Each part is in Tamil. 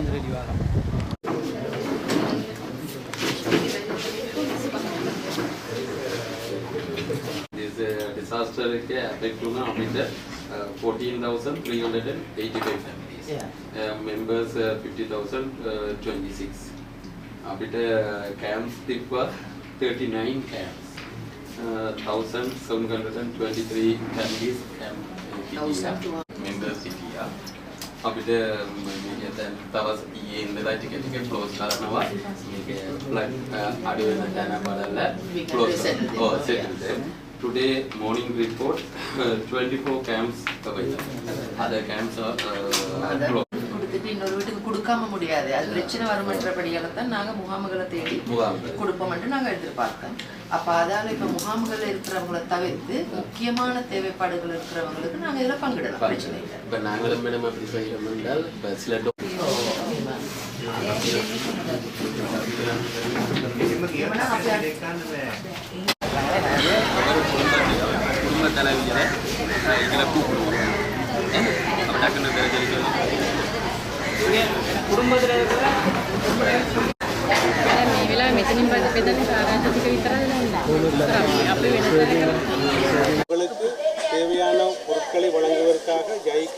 ಅಂದರೆ ಇವಾಗ. Disaster affect to now uh, 14,385 families. Uh, members uh, 50,026. අපිට කෑම්ස් තිබ්බා 39 camps, 1723 families කෑම් members සිටියා අපිට මේක දැන් තව ඊයේ ඉඳලා ටික ටික ක්ලෝස් කරනවා. මේක ෆ්ලඩ් අඩු වෙන තැන බලලා ක්ලෝස් ඔව් settle Today morning report uh, 24 camps available. Other camps are uh, closed. இன்னொரு வீட்டுக்கு கொடுக்காம முடியாது. அது பிரச்சனை வருமன்றபடியால தான் நாங்க முகாம்களை தேடி முகாம்கள். கொடுப்போம்னு நாங்க எதிர்பார்த்தோம். அப்ப அதால இப்ப முகாம்கள்ல இருக்கிறவங்களை தவிர்த்து முக்கியமான தேவைப்பாடுகள் இருக்கிறவங்களுக்கு நாங்க இதுல பங்கிடலாம். பிரச்சனை இல்லை. இப்போ நாங்களும் மேடம் அப்படி செய்கிறோம் என்றால் சில குடும்ப குடும்ப தலைவிகளை இதில் கூப்பிடுவோம். அப்போ டக்குன்னு தெரிஞ்சு குடும்பத்தில் இருக்கிற මේ වෙලාවේ මෙතනින් බද බෙදන්නේ සාරාංශ ටික විතරයි නේද? අපි වෙන உங்களுக்கு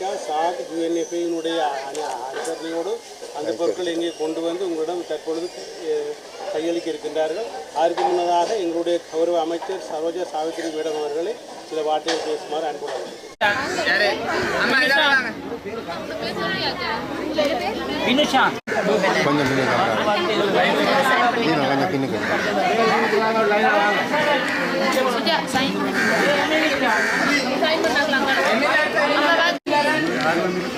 ஜைகா சாக் யுஎன்எஃப்ஐயினுடைய அனுசரணையோடு அந்த பொருட்களை இங்கே கொண்டு வந்து உங்களிடம் தற்பொழுது கையளிக்க இருக்கின்றார்கள். அதற்கு முன்னதாக எங்களுடைய கௌரவ அமைச்சர் சரோஜா சாவித்திரி மேடம் அவர்களை சில வார்த்தைகள் பேசுமாறு வினுஷாந்த் கொஞ்சம் கொஞ்சம்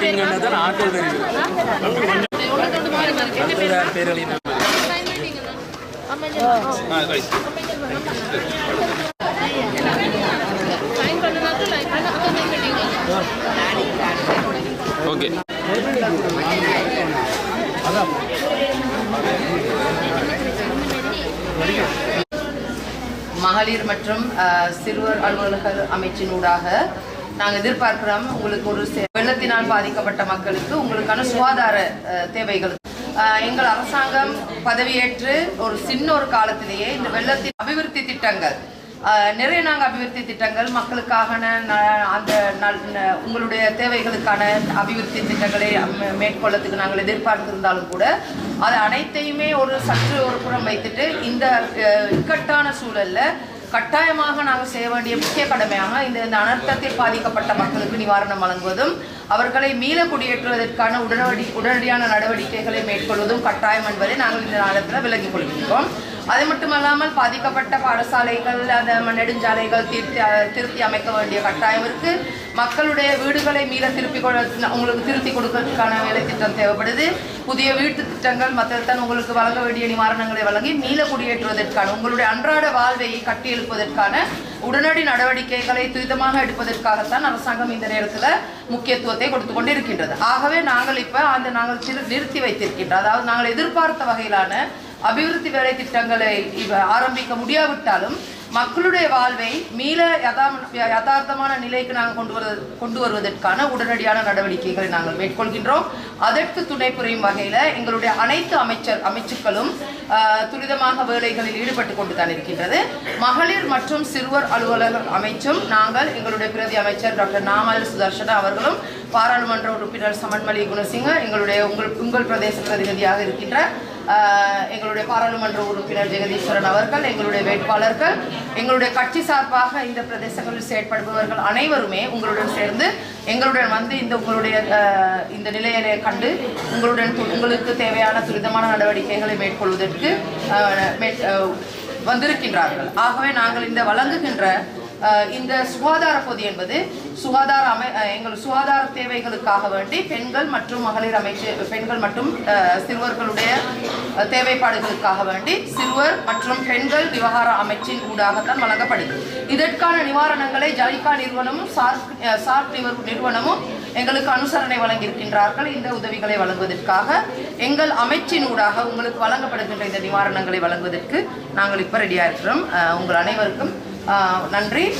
தெரியுது பேரளி ஓகே மகளிர் மற்றும் சிறுவர் அலுவலக அமைச்சினூடாக நாங்கள் எதிர்பார்க்கிறோம் உங்களுக்கு ஒரு வெள்ளத்தினால் பாதிக்கப்பட்ட மக்களுக்கு உங்களுக்கான சுகாதார தேவைகள். எங்கள் அரசாங்கம் பதவியேற்று ஒரு சின்ன ஒரு காலத்திலேயே இந்த வெள்ளத்தின் அபிவிருத்தி திட்டங்கள் நிறைய நாங்கள் அபிவிருத்தி திட்டங்கள் மக்களுக்கான ந- அந்த நல்- உங்களுடைய தேவைகளுக்கான அபிவிருத்தி திட்டங்களை மேற்கொள்ளத்துக்கு நாங்கள் எதிர்பார்த்திருந்தாலும் கூட அது அனைத்தையுமே ஒரு சற்று ஒரு புறம் வைத்துட்டு இந்த இக்கட்டான சூழல்ல கட்டாயமாக நாங்கள் செய்ய வேண்டிய முக்கிய கடமையாக இந்த இந்த அனர்த்தத்தில் பாதிக்கப்பட்ட மக்களுக்கு நிவாரணம் வழங்குவதும் அவர்களை மீள குடியேற்றுவதற்கான உடனடி உடனடியான நடவடிக்கைகளை மேற்கொள்வதும் கட்டாயம் என்பதை நாங்கள் இந்த நேரத்தில் விலகிக் கொள்கின்றோம். அது மட்டுமல்லாமல் பாதிக்கப்பட்ட பாடசாலைகள் அந்த நெடுஞ்சாலைகள் திருத்தி திருத்தி அமைக்க வேண்டிய கட்டாயம் இருக்குது மக்களுடைய வீடுகளை மீள திருப்பி உங்களுக்கு திருத்தி கொடுக்கறதுக்கான வேலை திட்டம் தேவைப்படுது. புதிய வீட்டு திட்டங்கள் மற்றத்தான் உங்களுக்கு வழங்க வேண்டிய நிவாரணங்களை வழங்கி மீள குடியேற்றுவதற்கான உங்களுடைய அன்றாட வாழ்வையை கட்டி உடனடி நடவடிக்கைகளை துரிதமாக எடுப்பதற்காகத்தான் அரசாங்கம் இந்த நேரத்தில் முக்கியத்துவத்தை கொடுத்து கொண்டு இருக்கின்றது ஆகவே நாங்கள் இப்போ அந்த நாங்கள் சிறு நிறுத்தி வைத்திருக்கின்றோம் அதாவது நாங்கள் எதிர்பார்த்த வகையிலான அபிவிருத்தி வேலை திட்டங்களை ஆரம்பிக்க முடியாவிட்டாலும் மக்களுடைய வாழ்வை மீள யதா யதார்த்தமான நிலைக்கு நாங்கள் கொண்டு வர கொண்டு வருவதற்கான உடனடியான நடவடிக்கைகளை நாங்கள் மேற்கொள்கின்றோம். அதற்கு துணை புரியும் வகையில் எங்களுடைய அனைத்து அமைச்சர் அமைச்சுக்களும் துரிதமாக வேலைகளில் ஈடுபட்டு கொண்டு தான் இருக்கின்றது. மகளிர் மற்றும் சிறுவர் அலுவலக அமைச்சும் நாங்கள் எங்களுடைய பிரதி அமைச்சர் டாக்டர் நாமல் சுதர்ஷனா அவர்களும் பாராளுமன்ற உறுப்பினர் சமன்மலி குணசிங்க எங்களுடைய உங்கள் உங்கள் பிரதேச பிரதிநிதியாக இருக்கின்ற எங்களுடைய பாராளுமன்ற உறுப்பினர் ஜெகதீஸ்வரன் அவர்கள் எங்களுடைய வேட்பாளர்கள் எங்களுடைய கட்சி சார்பாக இந்த பிரதேசங்களில் செயற்படுபவர்கள் அனைவருமே உங்களுடன் சேர்ந்து எங்களுடன் வந்து இந்த உங்களுடைய இந்த நிலையிலே கண்டு உங்களுடன் உங்களுக்கு தேவையான துரிதமான நடவடிக்கைகளை மேற்கொள்வதற்கு வந்திருக்கின்றார்கள். ஆகவே நாங்கள் இந்த வழங்குகின்ற இந்த சுகாதார பொதி என்பது சுகாதார அமை எங்கள் சுகாதார தேவைகளுக்காக வேண்டி பெண்கள் மற்றும் மகளிர் அமைச்சு பெண்கள் மற்றும் சிறுவர்களுடைய தேவைப்பாடுகளுக்காக வேண்டி சிறுவர் மற்றும் பெண்கள் விவகார அமைச்சின் ஊடாகத்தான் வழங்கப்படுது இதற்கான நிவாரணங்களை ஜைகா நிறுவனமும் சார்க் சார்க் நிறுவனமும் எங்களுக்கு அனுசரணை வழங்கியிருக்கின்றார்கள். இந்த உதவிகளை வழங்குவதற்காக எங்கள் அமைச்சின் ஊடாக உங்களுக்கு வழங்கப்படுகின்ற இந்த நிவாரணங்களை வழங்குவதற்கு நாங்கள் இப்போ ரெடியாக இருக்கிறோம். உங்கள் அனைவருக்கும் நன்றி.